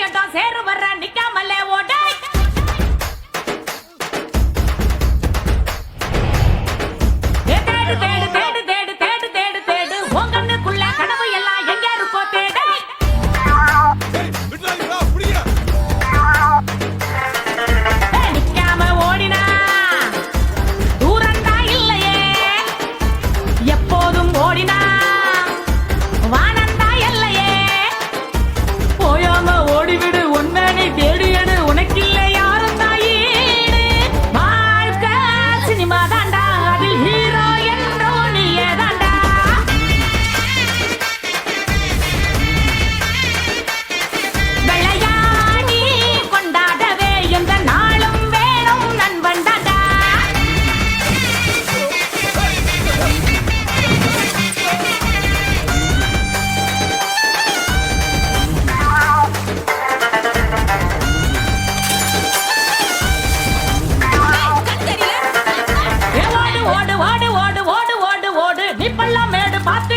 இடம் சேரு வர்ற நிக்காமலே ஓட எப்போதும் ஓடினா. Mate.